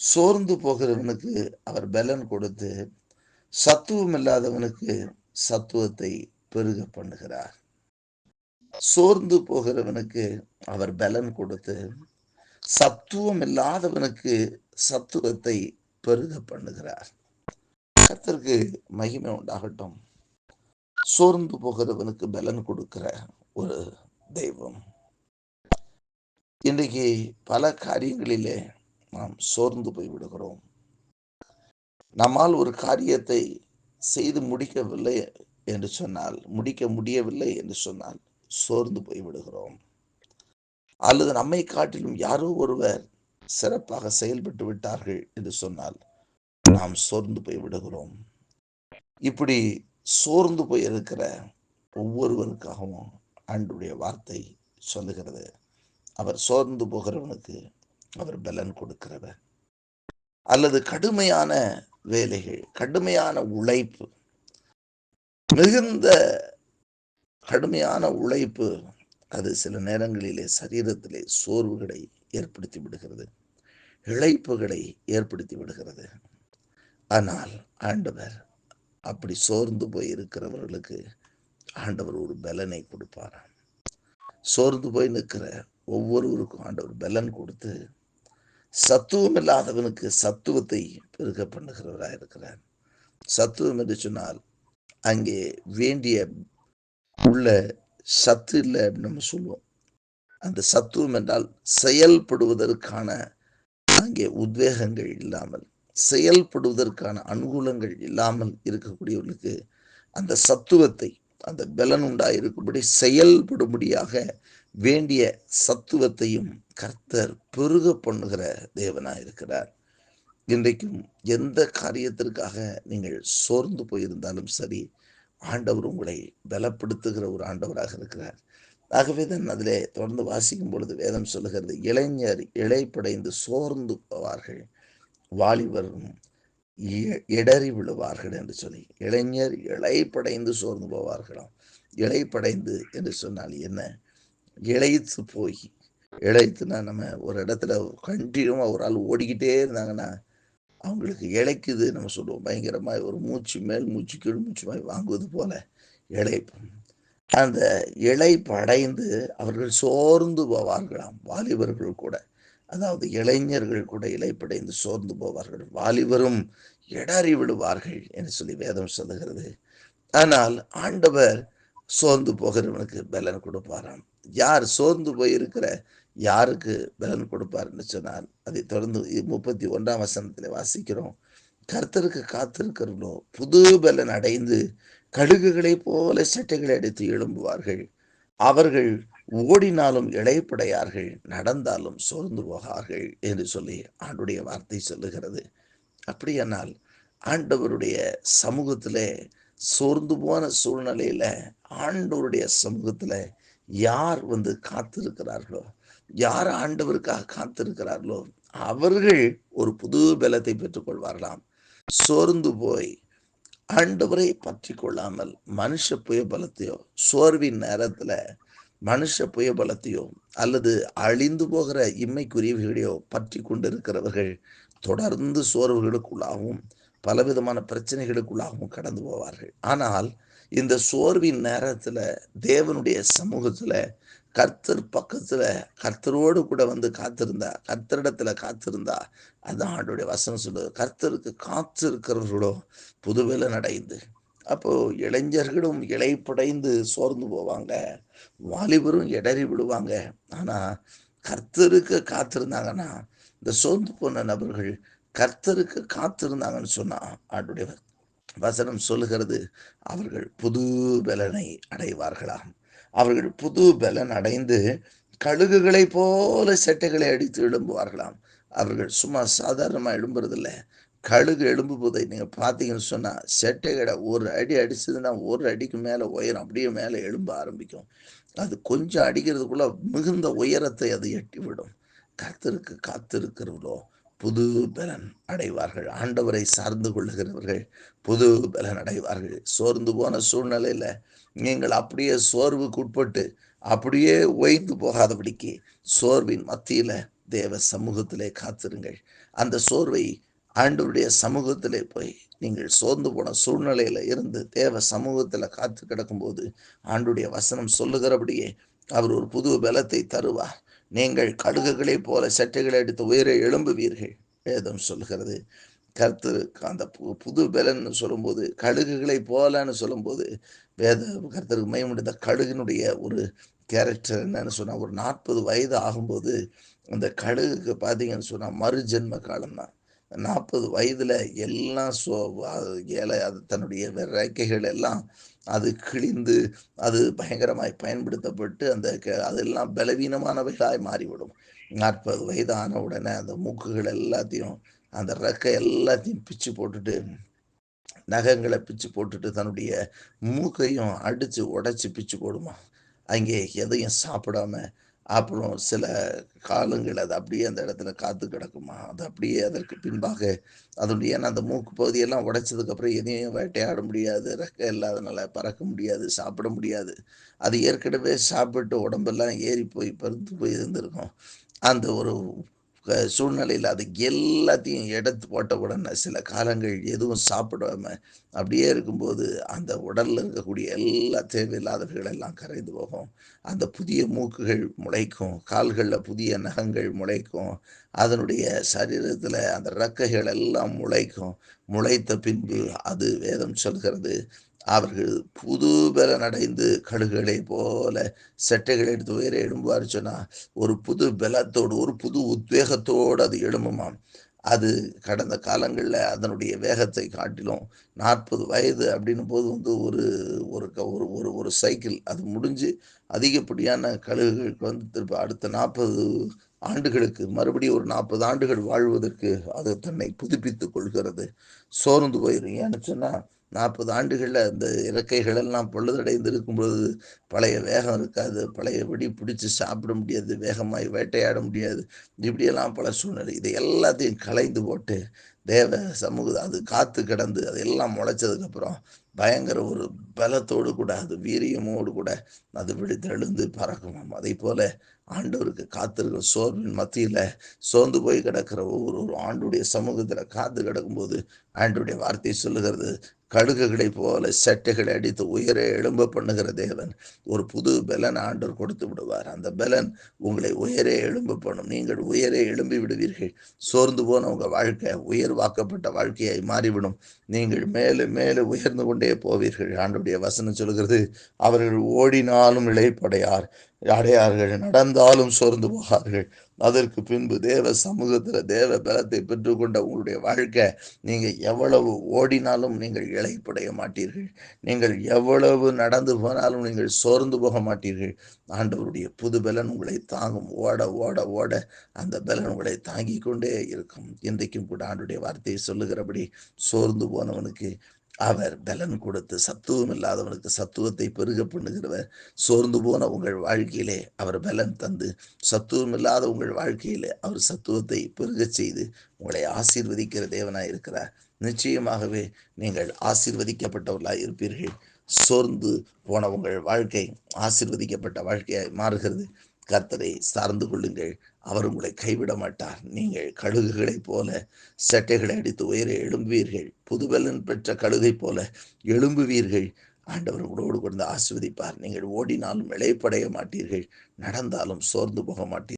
சோர்ந்து போகிறவனுக்கு அவர் பலன் கொடுத்து சத்துவம் இல்லாதவனுக்கு சத்துவத்தை பெருக பண்ணுகிறார். சோர்ந்து போகிறவனுக்கு அவர் பலன் கொடுத்து சத்துவம் இல்லாதவனுக்கு சத்துவத்தை பெருக பண்ணுகிறார். கத்திற்கு மகிமை உண்டாகட்டும். சோர்ந்து போகிறவனுக்கு பலன் கொடுக்கிற ஒரு தெய்வம். இன்றைக்கு பல காரியங்களிலே நாம் சோர்ந்து போய் விடுகிறோம். நம்மால் ஒரு காரியத்தை செய்து முடிக்கவில்லை என்று சொன்னால் முடிக்க முடியவில்லை என்று சொன்னால் சோர்ந்து போய் விடுகிறோம். அல்லது நம்மை காட்டிலும் யாரோ ஒருவர் சிறப்பாக செயல்பட்டு விட்டார்கள் என்று சொன்னால் நாம் சோர்ந்து போய் விடுகிறோம். இப்படி சோர்ந்து போய் இருக்கிற ஒவ்வொருவருக்காகவும் ஆண்டுடைய வார்த்தை சொல்லுகிறது. அவர் சோர்ந்து போகிறவனுக்கு அவர் பலன் கொடுக்கிறவர். அல்லது கடுமையான வேலைகள் கடுமையான உழைப்பு மிகுந்த கடுமையான உழைப்பு அது சில நேரங்களிலே சரீரத்திலே சோர்வுகளை ஏற்படுத்தி விடுகிறது இழைப்புகளை ஏற்படுத்தி விடுகிறது. ஆனால் ஆண்டவர் அப்படி சோர்ந்து போய் இருக்கிறவர்களுக்கு ஆண்டவர் ஒரு பலனை கொடுப்பாராம். சோர்ந்து போய் நிற்கிற ஒவ்வொருவருக்கும் ஆண்டவர் பலன் கொடுத்து சத்துவம் இல்லாதவனுக்கு சத்துவத்தை பெருக பண்ணுகிறவராக இருக்கிறார். சத்துவம் என்று சொன்னால் அங்கே வேண்டிய உள்ள சத்து இல்லை அப்படின்னு நம்ம சொல்லுவோம். அந்த சத்துவம் என்றால் செயல்படுவதற்கான அங்கே உத்வேகங்கள் இல்லாமல் செயல்படுவதற்கான அனுகூலங்கள் இல்லாமல் இருக்கக்கூடியவர்களுக்கு அந்த சத்துவத்தை அந்த பலன் உண்டாயிருக்கும்படி செயல்படும்படியாக வேண்டிய சத்துவத்தையும் கர்த்தர் பெருக பண்ணுகிற தேவனாக இருக்கிறார் இன்றைக்கும் எந்த காரியத்திற்காக நீங்கள் சோர்ந்து போயிருந்தாலும் சரி ஆண்டவர் உங்களை பலப்படுத்துகிற ஒரு ஆண்டவராக இருக்கிறார். ஆகவே தான் அதிலே தொடர்ந்து வாசிக்கும் பொழுது வேதம் சொல்லுகிறது இளைஞர் இழைப்படைந்து சோர்ந்து போவார்கள் வாலிபரும் இடறி விழுவார்கள் என்று சொல்லி இளைஞர் இழைப்படைந்து சோர்ந்து போவார்களாம். இழைப்படைந்து என்று சொன்னால் என்ன? இழைத்து போய் இழைத்துனா நம்ம ஒரு இடத்துல கண்டினியூவாக ஒரு ஆள் ஓடிக்கிட்டே இருந்தாங்கன்னா அவங்களுக்கு இழைக்குது நம்ம சொல்லுவோம். பயங்கரமாக ஒரு மூச்சு மேல் மூச்சு கீழ் மூச்சு மாதிரி வாங்குவது போல இழைப்பு. அந்த இழைப்பு அடைந்து அவர்கள் சோர்ந்து போவார்களாம். வாலிபர்கள் கூட. அதாவது இளைஞர்கள் கூட இழைப்படைந்து சோர்ந்து போவார்கள். வாலிபரும் இடறி விடுவார்கள் என்று சொல்லி வேதம் சொல்லுகிறது. ஆனால் ஆண்டவர் சோர்ந்து போகிறவனுக்கு பலன் கொடுப்பாராம். யார் சோர்ந்து போயிருக்கிற யாருக்கு பலன் கொடுப்பாருன்னு சொன்னால் அதை தொடர்ந்து முப்பத்தி ஒன்றாம் வசனத்தில் வாசிக்கிறோம். கர்த்தருக்கு காத்திருக்கிறவர்களோ புது பலன் அடைந்து கழுகுகளை போல சட்டைகளை அடித்து எழும்புவார்கள். அவர்கள் ஓடினாலும் இழைப்படையார்கள் நடந்தாலும் சோர்ந்து போகார்கள் என்று சொல்லி ஆண்டுடைய வார்த்தை சொல்லுகிறது. அப்படியானால் ஆண்டவருடைய சமூகத்திலே சோர்ந்து போன சூழ்நிலையில ஆண்டவருடைய சமூகத்துல யார் வந்து காத்திருக்கிறார்களோ? யார் ஆண்டவருக்காக காத்திருக்கிறார்களோ? அவர்கள் ஒரு புது பலத்தை பெற்றுக்கொள்வார்களாம். சோர்ந்து போய் ஆண்டவரை பற்றி கொள்ளாமல் மனுஷ புய பலத்தையோ சோர்வின் நேரத்தில் மனுஷ புயபலத்தையோ அல்லது அழிந்து போகிற இம்மைக்குரியவைகளையோ பற்றி கொண்டிருக்கிறவர்கள் தொடர்ந்து சோர்வுகளுக்குள்ளாகவும் பலவிதமான பிரச்சனைகளுக்குள்ளாகவும் கடந்து போவார்கள். ஆனால் இந்த சோர்வின் நேரத்தில் தேவனுடைய சமூகத்தில் கர்த்தர் பக்கத்தில் கர்த்தரோடு கூட வந்து காத்திருந்தா கர்த்தரிடத்துல காத்திருந்தா அதான் ஆண்டுடைய வசனம் சொல்லுது. கர்த்தருக்கு காத்திருக்கிறவர்களோ புதுவேல நடைந்து அப்போ இளைஞர்களும் இலைப்படைந்து சோர்ந்து போவாங்க. வாலிபரும் இடறி விடுவாங்க. ஆனா கர்த்தருக்கு காத்திருந்தாங்கன்னா இந்த சோர்ந்து போன நபர்கள் கர்த்தருக்கு காத்திருந்தாங்கன்னு சொன்னா ஆண்டுடைய வசனம் சொல்லுகிறது அவர்கள் புது பலனை அடைவார்களாம். அவர்கள் புது பலன் அடைந்து கழுகுகளை போல செட்டைகளை அடித்து எழும்புவார்களாம். அவர்கள் சும்மா சாதாரணமாக எழும்புறதில்ல. கழுகு எழும்புவதை நீங்கள் பார்த்தீங்கன்னு சொன்னால் செட்டைகளை ஒரு அடி அடிச்சதுன்னா ஒரு அடிக்கு மேலே உயரம் அப்படியே மேலே எழும்ப ஆரம்பிக்கும். அது கொஞ்சம் அடிக்கிறதுக்குள்ள மிகுந்த உயரத்தை அது எட்டி விடும் காத்திருக்கிறவளோ புது பலன் அடைவார்கள். ஆண்டவரை சார்ந்து கொள்ளுகிறவர்கள் புது பலன் அடைவார்கள். சோர்ந்து போன சூழ்நிலையில் நீங்கள் அப்படியே சோர்வுக்கு உட்பட்டு அப்படியே ஓய்ந்து போகாதபடிக்கு சோர்வின் மத்தியில் தேவ சமூகத்திலே காத்திருங்கள். அந்த சோர்வை ஆண்டவருடைய சமூகத்திலே போய் நீங்கள் சோர்ந்து போன சூழ்நிலையில இருந்து தேவ சமூகத்தில் காத்து கிடக்கும்போது ஆண்டுடைய வசனம் சொல்லுகிறபடியே அவர் ஒரு புது பலத்தை தருவார். நீங்கள் கடுகுகளை போல சட்டைகளை எடுத்து உயிரை எழும்புவீர்கள். வேதம் சொல்கிறது கர்த்தருக்கு அந்த பு- புது பலன்னு சொல்லும்போது கழுகுகளை போலன்னு சொல்லும்போது வேத கர்த்தருக்கு மயமுடிந்த கழுகினுடைய ஒரு கேரக்டர் என்னன்னு சொன்னால் ஒரு நாற்பது வயது ஆகும்போது அந்த கடுகுக்கு பார்த்தீங்கன்னு சொன்னால் மறுஜென்ம காலம்தான். நாற்பது வயதுல எல்லாம் சோ ஏழை அது தன்னுடைய ரெக்கைகள் எல்லாம் அது கிழிந்து அது பயங்கரமாய் பயன்படுத்தப்பட்டு அந்த க- அதெல்லாம் பலவீனமானவைகளாய் மாறிவிடும். நாற்பது வயதான உடனே அந்த மூக்குகள் எல்லாத்தையும் அந்த ரெக்கை எல்லாத்தையும் பிச்சு போட்டுட்டு நகங்களை பிச்சு போட்டுட்டு தன்னுடைய மூக்கையும் அடிச்சு உடைச்சு பிச்சு போடுமா. அங்கே எதையும் சாப்பிடாம அப்புறம் சில காலங்கள் அது அப்படியே அந்த இடத்துல காத்து கிடக்குமா? அது அப்படியே அதற்கு பின்பாக அதனுடைய ஏன்னா அந்த மூக்கு பகுதியெல்லாம் உடைச்சதுக்கப்புறம் எதையும் வேட்டையாட முடியாது. ரெக்கை இல்லாதனால பறக்க முடியாது சாப்பிட முடியாது. அது ஏற்கனவே சாப்பிட்டு உடம்பெல்லாம் ஏறி போய் பருந்து போய் இருந்திருக்கும். அந்த ஒரு சூழ்நிலையில் அது எல்லாத்தையும் எடுத்து போட்ட உடனே சில காலங்கள் எதுவும் சாப்பிடாம அப்படியே இருக்கும்போது அந்த உடலில் இருக்கக்கூடிய எல்லா தேவையில்லாதவைகள் எல்லாம் கரைந்து போகும். அந்த புதிய மூக்குகள் முளைக்கும் கால்களில் புதிய நகங்கள் முளைக்கும் அதனுடைய சரீரத்தில் அந்த ரெக்கைகள் எல்லாம் முளைக்கும். முளைத்த பின்பு அது வேதம் சொல்கிறது அவர்கள் புது பலன் அடைந்து கழுகுகளை போல செட்டைகளை எடுத்து உயர எழும்புவார் சொன்னா ஒரு புது பலத்தோடு ஒரு புது உத்வேகத்தோடு அது எழும்புமாம். அது கடந்த காலங்களில் அதனுடைய வேகத்தை காட்டிலும் நாற்பது வயது அப்படின்னும் போது வந்து ஒரு ஒரு க- ஒரு ஒரு ஒரு சைக்கிள் அது முடிஞ்சு அதிகப்படியான கழுகுகளுக்கு வந்து திருப்ப அடுத்த நாற்பது ஆண்டுகளுக்கு மறுபடியும் ஒரு நாற்பது ஆண்டுகள் வாழ்வதற்கு அது தன்னை புதுப்பித்துக் கொள்கிறது. சோர்ந்து போயிடும் ஏன்னு சொன்னால் நாற்பது ஆண்டுகளில் அந்த இறக்கைகள் எல்லாம் பொழுதடைந்து இருக்கும்பொழுது பழைய வேகம் இருக்காது பழையபடி பிடிச்சி சாப்பிட முடியாது வேகமாய் வேட்டையாட முடியாது இப்படியெல்லாம் பல சூழ்நிலை. இதை எல்லாத்தையும் களைந்து போட்டு தேவ சமூக அது காத்து கிடந்து அது எல்லாம் முளைச்சதுக்கப்புறம் பயங்கர ஒரு பலத்தோடு கூட அது வீரியமோடு கூட அது விடுத்தெழுந்து பறக்கணும் அதே போல ஆண்டவருக்கு காத்திருக்கிற சோர்வின் மத்தியில் சோர்ந்து போய் கிடக்கிற ஒவ்வொரு ஒரு ஆண்டுடைய சமூகத்தில் காத்து கிடக்கும்போது ஆண்டுடைய வார்த்தை சொல்லுகிறது கடுகுகளை போல சட்டைகளை அடித்து உயர எழும்ப பண்ணுகிற தேவன் ஒரு புது பலன் ஆண்டவர் கொடுத்து விடுவார். அந்த பலன் உங்களை உயரே எழும்ப பண்ணும். நீங்கள் உயரே எழும்பி விடுவீர்கள். சோர்ந்து போன உங்க வாழ்க்கை உயர்வாக்கப்பட்ட வாழ்க்கையாய் மாறிவிடும். நீங்கள் மேலே மேலே உயர்ந்து கொண்டே போவீர்கள். ஆண்டுடைய வசனம் சொல்கிறது அவர்கள் ஓடினாலும் இழைப்படையார் அடையார்கள். நடந்தாலும் சோர்ந்து போகார்கள். அதற்கு பின்பு தேவ சமூகத்தில் தேவ பலத்தை பெற்றுக்கொண்ட உங்களுடைய வாழ்க்கை நீங்கள் எவ்வளவு ஓடினாலும் நீங்கள் இழைப்படைய மாட்டீர்கள். நீங்கள் எவ்வளவு நடந்து போனாலும் நீங்கள் சோர்ந்து போக மாட்டீர்கள். ஆண்டவருடைய புது பலன் உங்களை தாங்கும். ஓட ஓட ஓட அந்த பலன் உங்களை தாங்கிக் கொண்டே இருக்கும். இன்றைக்கும் கூட ஆண்டுடைய வார்த்தையை சொல்லுகிறபடி சோர்ந்து போனவனுக்கு அவர் பலன் கொடுத்து சத்துவம் இல்லாதவனுக்கு சத்துவத்தை பெருக பண்ணுகிறவர். சோர்ந்து போன உங்கள் வாழ்க்கையிலே அவர் பலன் தந்து சத்துவம் இல்லாத உங்கள் வாழ்க்கையிலே அவர் சத்துவத்தை பெருகச் செய்து உங்களை ஆசீர்வதிக்கிற தேவனாய் இருக்கிறார். நிச்சயமாகவே நீங்கள் ஆசீர்வதிக்கப்பட்டவர்களாக இருப்பீர்கள். சோர்ந்து போன உங்கள் வாழ்க்கை ஆசீர்வதிக்கப்பட்ட வாழ்க்கையாய் மாறுகிறது. கர்த்தரை சார்ந்து கொள்ளுங்கள். அவர் உங்களை கைவிட மாட்டார். நீங்கள் கழுகுகளைப் போல செட்டைகளை அடித்து உயர எழும்புவீர்கள். புதுபலன் பெற்ற கழுகை போல எழும்புவீர்கள். ஆண்டவர் உங்களோடு கொண்டு ஆசிர்வதிப்பார். நீங்கள் ஓடினாலும் இழைப்படைய மாட்டீர்கள். நடந்தாலும் சோர்ந்து போக மாட்டீர்கள்